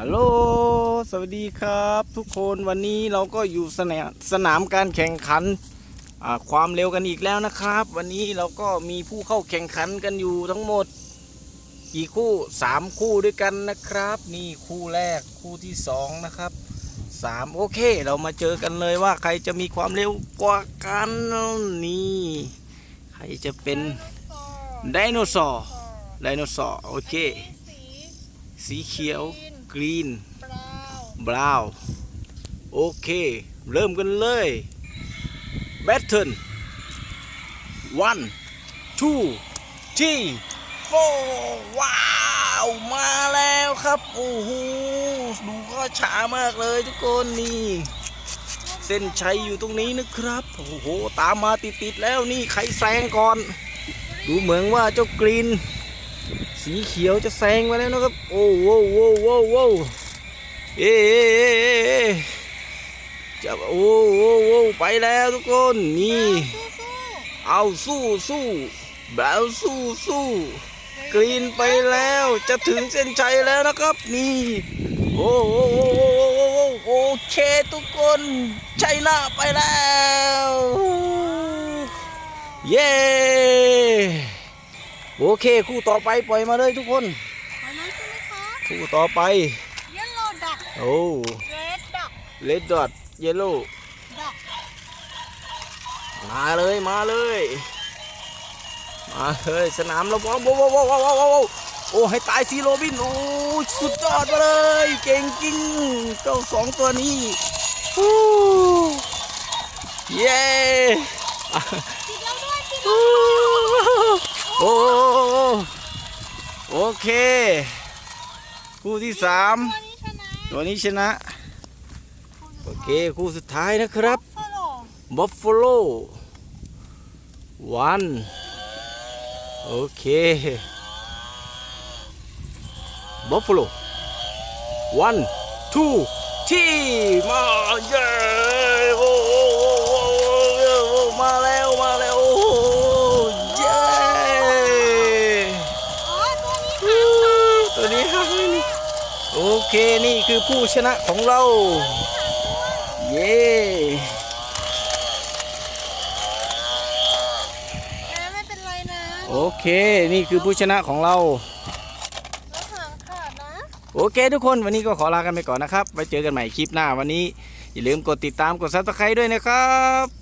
ฮัลโหล สวัสดีครับ ทุกคนวันนี้เราก็อยู่สนามสนามการแข่งขันอ่าความเร็วกันอีกแล้วนะครับ วันนี้เราก็มีผู้เข้าแข่งขันกันอยู่ทั้งหมด กี่คู่สามคู่ด้วยกันนะครับ นี่คู่แรกคู่ที่สองนะครับสามโอเค เรามาเจอกันเลยว่าใครจะมีความเร็วกว่ากันนี่ใครจะเป็นไดโนเสาร์ไดโนเสาร์โอเค สีสีเขียว กรีนบราวน์บราวน์โอเค เริ่มกันเลยแบทเทิล one two three four ว้าว มาแล้วครับ โอ้โห ดูก็ช้ามากเลยทุกคนนี่ เส้นชัยอยู่ตรงนี้นะครับ โอ้โห ตามมาติดๆแล้วนี่ ใครแซงก่อน ดูเหมือนว่าเจ้ากรีน สีเขียวจะแซงมาแล้วนะครับ โอ้โหโว้โวโว้เอ๊ะเอ๊ะจะโอ้โหโว้ไปแล้วทุกคนนี่ เอาสู้สู้แบบสู้สู้กรีนไปแล้วจะถึงเส้นชัยแล้วนะครับ นี่ โอ้โหโอเคทุกคนชัยหน้าไปแล้ว เย้ โอเค คู่ต่อไปปล่อยมาเลยทุกคนเอานั้นใช่ไหมคะคู่ต่อไปเยลโล่ดักโอ้เรดดักเลดดอทเยลโล่ดักมาเลยมาเลย มาเลยสนามเราว้าวว้าวว้าวว้าวว้าวว้าวโอ้ให้ตายซีโรบินโอ้สุดยอดมาเลย เก่งจริงเจ้าสองตัวนี้ฮู้เย้ติดแล้วด้วยติดฮู้ โอ้โอเค คู่ที่สามตัวนี้ชนะตัวนี้ชนะ โอเค คู่สุดท้ายนะครับฟอลโล่ Buffalo one โอเค Buffalo one two three มาเย้โอ้โอ้โอ้โอ้โอ้โอ้มาแล้วมาแล้วโอ้โหเย้ อ๋อตัวนี้ อู้ตัวนี้ครับโอ เคนี่คือผู้ชนะของเรา เย้นะไม่เป็นไรนะโอเคนี่คือผู้ชนะของเรา แล้วหางขาดนะโอเคทุกคนวันนี้ก็ขอลากันไปก่อนนะครับ ไว้เจอกันใหม่คลิปหน้าวันนี้ อย่าลืมกดติดตามกดซับสไครต์ด้วยนะครับ